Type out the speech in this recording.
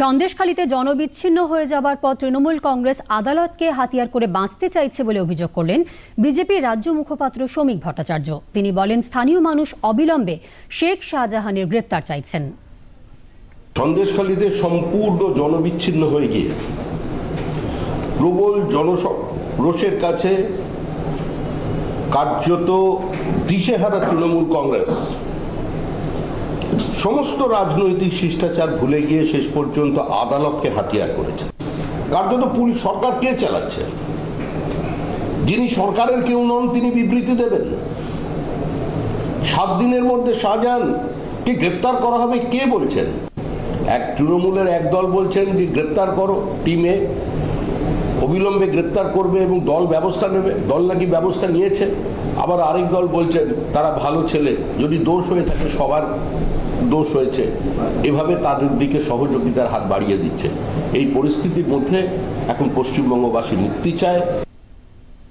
সন্দেশখালীতে জনবিচ্ছিন্ন হয়ে যাবার পর তৃণমূল কংগ্রেস আদালতকে হাতিয়ার করে বাঁচতে চাইছে বলে অভিযোগ করলেন বিজেপির রাজ্য মুখপাত্র শ্রমিক ভট্টাচার্য। তিনি বলেন, স্থানীয় মানুষ অবিলম্বে শেখ শাহজাহানের গ্রেপ্তার চাইছেন। সন্দেশখালীতে সম্পূর্ণ জনবিচ্ছিন্ন হয়ে গিয়ে প্রবল জনরোষের কাছে কার্যত দিশেহারা তৃণমূল কংগ্রেস সমস্ত রাজনৈতিক শিষ্টাচার ভুলে গিয়ে শেষ পর্যন্ত আদালতকে হাতিয়ার করেছে। কার্যত পুলিশ সরকার কে চালাচ্ছে? যিনি সরকারের কেউ নন, তিনি বিবৃতি দেবেন। সাত দিনের মধ্যে শাহজাহানকে গ্রেপ্তার করা হবে, কে বলছেন? এক তৃণমূলের একদল বলছেন যে, গ্রেপ্তার করো, টিমে অবিলম্বে গ্রেপ্তার করবে এবং দল ব্যবস্থা নেবে। দল নাকি ব্যবস্থা নিয়েছে। আবার আরেক দল বলছেন তারা ভালো ছেলে। যদি দোষ হয়ে থাকে, সবার দোষ হয়েছে। এভাবে তাদের দিকে সহযোগিতার হাত বাড়িয়ে দিচ্ছে। এই পরিস্থিতির মধ্যে এখন পশ্চিমবঙ্গবাসী মুক্তি চায়।